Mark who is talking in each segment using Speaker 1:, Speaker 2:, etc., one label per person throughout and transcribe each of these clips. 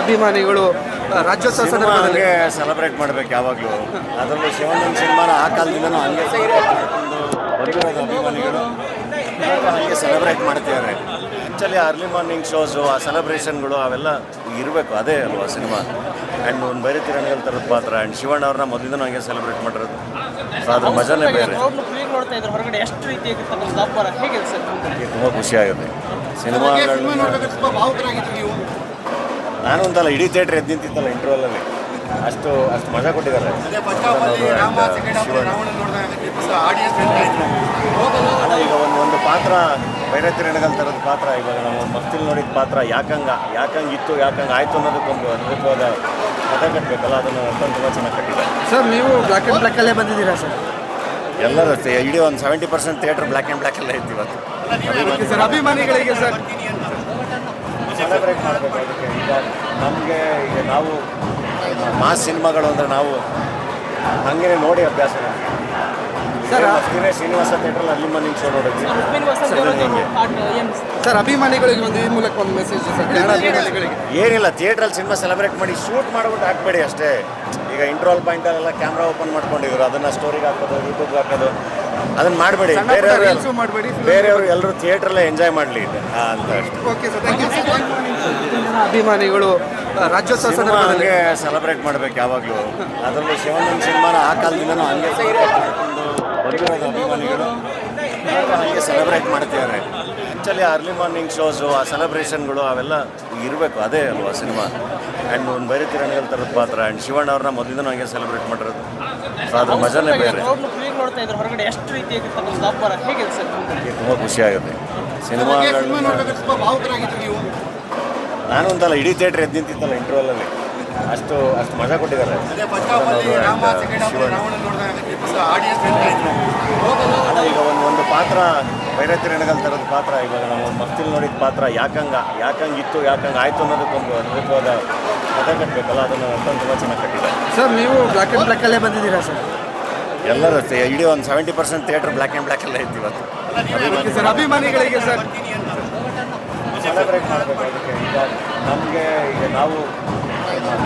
Speaker 1: ಅಭಿಮಾನಿಗಳು ರಾಜ್ಯೋತ್ಸವ
Speaker 2: ಸಿನಿಮಾ
Speaker 1: ಸಂದರ್ಭದಲ್ಲಿ?
Speaker 2: ಹಂಗೆ ಸೆಲೆಬ್ರೇಟ್ ಮಾಡ್ಬೇಕು ಯಾವಾಗಲೂ. ಅದರಲ್ಲೂ ಶಿವಣ್ಣನ ಸಿನಿಮಾನ ಆ ಕಾಲದಿಂದನೂ ಹಂಗೆ ಬಂದಿರೋದು ಅಭಿಮಾನಿಗಳು. ಹಂಗೆ ಸೆಲೆಬ್ರೇಟ್ ಮಾಡ್ತಿದ್ದಾರೆ. ಆ್ಯಕ್ಚುಲಿ ಅರ್ಲಿ ಮಾರ್ನಿಂಗ್ ಶೋಸು ಆ ಸೆಲೆಬ್ರೇಷನ್ಗಳು ಅವೆಲ್ಲ ಇರಬೇಕು ಅದೇ ಅಲ್ವಾ ಸಿನಿಮಾ. ಆ್ಯಂಡ್ ಒಂದು ಬೇರೆ ತಿರಂಗಲ್ ಥರದ ಪಾತ್ರ ಆ್ಯಂಡ್ ಶಿವಣ್ಣ ಅವ್ರನ್ನ ಮೊದಲಿಂದನೂ ಹಂಗೆ ಸೆಲೆಬ್ರೇಟ್ ಮಾಡಿರೋದು. ಸೊ ಅದ್ರ ಮಜಾನೇ ಬೇರೆ.
Speaker 3: ಅವ್ರನ್ನ ಫ್ರೀ ನೋಡ್ತಾ ಇದ್ದಾರೆ ಹೊರಗಡೆ ಎಷ್ಟು ರೀತಿಯಾಗಿರ್ತಕ್ಕಂಥ ಅಬ್ಬರ ಹೇಗೆ ಸರ್?
Speaker 2: ತುಂಬ ಖುಷಿಯಾಗುತ್ತೆ ಆಗುತ್ತೆ ಸಿನಿಮಾಗಳನ್ನ ನಾನು ಅಂತಲ್ಲ ಇಡೀ ಥಿಯೇಟ್ರ್ ಎದ್ದು ನಿಂತಿತ್ತಲ್ಲ ಇಂಟರ್ವಲಲ್ಲಿ ಅಷ್ಟು ಅಷ್ಟು ಮಜಾ ಕೊಟ್ಟಿದ್ದಾರೆ. ಅಲ್ಲ, ಈಗ ಒಂದು ಒಂದು ಪಾತ್ರ ಭೈರತಿ ರಣಗಲ್ ಥರದ ಪಾತ್ರ ಇವಾಗ ನಾವು ಮಸ್ತಿಲ್ ನೋಡಿದ ಪಾತ್ರ ಯಾಕಂಗ ಯಾಕಂಗ ಇತ್ತು ಯಾಕಂಗ ಆಯ್ತು ಅನ್ನೋದಕ್ಕೊಂದು ಅದ್ಭುತವಾದ ಕಥೆ ಕಟ್ಟಬೇಕಲ್ಲ ಅದನ್ನು ಅರ್ಥ ತುಂಬ ಚೆನ್ನಾಗಿ ಕಟ್ಟಿದ್ದಾರೆ.
Speaker 1: ಸರ್ ನೀವು ಬ್ಲ್ಯಾಕ್ ಆ್ಯಂಡ್ ಬ್ಲ್ಯಾಕಲ್ಲೇ ಬಂದಿದ್ದೀರಾ ಸರ್?
Speaker 2: ಎಲ್ಲರೂ ಅಷ್ಟೇ ಇಡೀ ಒಂದು seventy percent theatre black and ಬ್ಲ್ಯಾಕಲ್ಲೇ ಇತ್ತು ಇವತ್ತು.
Speaker 1: ಸರ್ ಅಭಿಮಾನಿಗಳಿಗೆ ಸರ್.
Speaker 2: ಸೆಲೆಬ್ರೇಟ್ ಮಾಡಬೇಕು ಅದಕ್ಕೆ. ನಮಗೆ ಈಗ ನಾವು ಮಾಸ್ ಸಿನಿಮಾಗಳು ಅಂದರೆ ನಾವು ಹಾಗೇನೆ ನೋಡಿ ಅಭ್ಯಾಸ
Speaker 1: ಸರ್,
Speaker 2: ಶ್ರೀನಿವಾಸ ಥಿಯೇಟ್ರಲ್ಲಿ ಅಲ್ಲಿ ಮನೆ ಶೋ ನೋಡಿದ್ವಿ.
Speaker 1: ಸರ್ ಅಭಿಮಾನಿಗಳಿಗೆ ಒಂದು ಈ ಮೂಲಕ ಒಂದು ಮೆಸೇಜ್
Speaker 2: ಏನಿಲ್ಲ ಥಿಯೇಟ್ರಲ್ಲಿ ಸಿನಿಮಾ ಸೆಲೆಬ್ರೇಟ್ ಮಾಡಿ ಶೂಟ್ ಮಾಡ್ಬಿಟ್ಟು ಹಾಕ್ಬೇಡಿ ಅಷ್ಟೇ. ಈಗ ಇಂಟ್ರೋಲ್ ಪಾಯಿಂಟಲ್ಲೆಲ್ಲ ಕ್ಯಾಮ್ರಾ ಓಪನ್ ಮಾಡ್ಕೊಂಡಿದ್ರು. ಅದನ್ನು ಸ್ಟೋರಿಗೆ ಹಾಕೋದು ಯೂಟ್ಯೂಬ್ಗೆ ಹಾಕೋದು ಅದನ್ನ ಮಾಡಬೇಡಿ. ಬೇರೆಯವರು ಬೇರೆಯವರು ಎಲ್ಲರೂ ಥಿಯೇಟ್ರಲ್ಲೇ ಎಂಜಾಯ್ ಮಾಡಲಿ. ಅಂತ ಅಷ್ಟೇ.
Speaker 1: ಓಕೆ ಸರ್ ಥ್ಯಾಂಕ್ ಯು ಅಭಿಮಾನಿಗಳು ರಾಜ್ಯೋತ್ಸವ ಸಂದರ್ಭದಲ್ಲಿ.
Speaker 2: ಹಂಗೆ ಸೆಲೆಬ್ರೇಟ್ ಮಾಡ್ಬೇಕು ಯಾವಾಗಲೂ. ಅದರಲ್ಲೂ ಶಿವಣ್ಣನ ಸಿನಿಮಾನ ಆ ಕಾಲದಿಂದನೂ ಹಂಗೆ celebrate ಮಾಡ್ಕೊಂಡು ಬಂದಿರೋದು ಅಭಿಮಾನಿಗಳು. ಹಂಗೆ ಸೆಲೆಬ್ರೇಟ್ ಮಾಡ್ತಿದ್ದಾರೆ. ಆ್ಯಕ್ಚುಲಿ ಅರ್ಲಿ ಮಾರ್ನಿಂಗ್ ಶೋಸು ಆ ಸೆಲೆಬ್ರೇಷನ್ಗಳು ಅವೆಲ್ಲ ಇರಬೇಕು ಅದೇ ಅಲ್ವಾ ಸಿನಿಮಾ. ಆ್ಯಂಡ್ ಒಂದು ಬರೀ ತಿರಂಗಲ್ ಥರದ ಪಾತ್ರ ಆ್ಯಂಡ್ ಶಿವಣ್ಣ ಅವ್ರನ್ನ ಮೊದಲಿಂದನೂ ಹಂಗೆ ಸೆಲೆಬ್ರೇಟ್ ಮಾಡಿರೋದು. ಸೊ ಅದ್ರ ಮಜಾನೇ ಬೇರೆ.
Speaker 3: ಅವ್ರನ್ನ ನೋಡ್ತಾ ಇದ್ದಾರೆ ಹೊರಗಡೆ ಎಷ್ಟು ರೀತಿಯಾಗಿರ್ತಕ್ಕಂಥ ಅಬ್ಬರ ಹೇಗೆ ಸರ್
Speaker 2: ತುಂಬ ಖುಷಿ ಆಗುತ್ತೆ. ಸಿನಿಮಾಗಳನ್ನ ನಾನು ಒಂದಲ್ಲ ಇಡೀ ಥಿಯೇಟ್ರ್ ಎದ್ದು ನಿಂತಿತ್ತಲ್ಲ ಇಂಟರ್ವಲಲ್ಲಿ ಅಷ್ಟು ಅಷ್ಟು ಮಜಾ ಕೊಟ್ಟಿದ್ದಾರೆ. ಅಲ್ಲ, ಈಗ ಒಂದು ಒಂದು ಪಾತ್ರ ಭೈರತಿ ರಣಗಲ್ ಥರದ ಪಾತ್ರ ಇವಾಗ ನಾವು ಮಸ್ತಿಲ್ ನೋಡಿದ ಪಾತ್ರ ಯಾಕಂಗ ಯಾಕಂಗೆ ಇತ್ತು ಯಾಕಂಗೆ ಆಯ್ತು ಅನ್ನೋದಕ್ಕೊಂದು ಅದ್ಭುತವಾದ ಕಥೆ ಕಟ್ಟಬೇಕಲ್ಲ ಅದನ್ನು ಅರ್ಥ ತುಂಬ ಚೆನ್ನಾಗಿ ಕಟ್ಟಿದ್ದಾರೆ.
Speaker 1: ಸರ್ ನೀವು ಬ್ಲ್ಯಾಕ್ ಆ್ಯಂಡ್ ಬ್ಲ್ಯಾಕಲ್ಲೇ ಬಂದಿದ್ದೀರಾ ಸರ್?
Speaker 2: ಎಲ್ಲರೂ ಇಡೀ ಒಂದು seventy percent theatre black and ಬ್ಲ್ಯಾಕಲ್ಲೇ ಇತ್ತು ಇವತ್ತು.
Speaker 1: ಅಭಿಮಾನಿಗಳಿಗೆ ಸರ್
Speaker 2: ಸೆಲೆಬ್ರೇಟ್ ಮಾಡಬೇಕು ಅದಕ್ಕೆ. ಈಗ ನಮಗೆ ಈಗ ನಾವು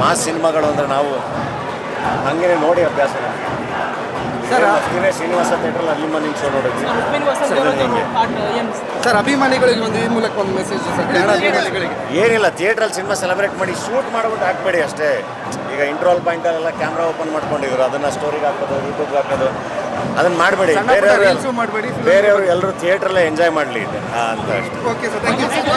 Speaker 2: ಮಾಸ್ ಸಿನಿಮಾಗಳು ಅಂದರೆ ನಾವು ಹಂಗೆ ನೋಡಿ ಅಭ್ಯಾಸ ನಮಗೆ.
Speaker 1: ಸರ್,
Speaker 2: ಶ್ರೀನಿವಾಸ ಥಿಯೇಟ್ರಲ್ಲಿ ಅಲ್ಲಿ ಮನೆ ಶೋ
Speaker 3: ನೋಡೋದು
Speaker 1: ಸರ್ ಅಭಿಮಾನಿಗಳಿಗೆ ಒಂದು ಈ ಮೂಲಕ ಒಂದು ಮೆಸೇಜ್
Speaker 2: ಏನಿಲ್ಲ ಥಿಯೇಟ್ರಲ್ಲಿ ಸಿನಿಮಾ ಸೆಲೆಬ್ರೇಟ್ ಮಾಡಿ ಶೂಟ್ ಮಾಡ್ಬಿಟ್ಟು ಹಾಕ್ಬೇಡಿ ಅಷ್ಟೇ. ಈಗ ಇಂಟ್ರೋಲ್ ಪಾಯಿಂಟಲ್ಲೆಲ್ಲ ಕ್ಯಾಮ್ರಾ ಓಪನ್ ಮಾಡ್ಕೊಂಡಿದ್ರು. ಅದನ್ನು ಸ್ಟೋರಿಗೆ ಹಾಕೋದು ಯೂಟ್ಯೂಬ್ಗೆ ಹಾಕೋದು ಅದನ್ನು ಮಾಡಬೇಡಿ. ಬೇರೆಯವರು
Speaker 1: ಮಾಡಬೇಡಿ
Speaker 2: ಬೇರೆಯವರು ಎಲ್ಲರೂ ಥಿಯೇಟ್ರಲ್ಲೇ ಎಂಜಾಯ್ ಮಾಡಲಿ. ಅಂತ ಅಷ್ಟೇ.
Speaker 1: Okay sir thank you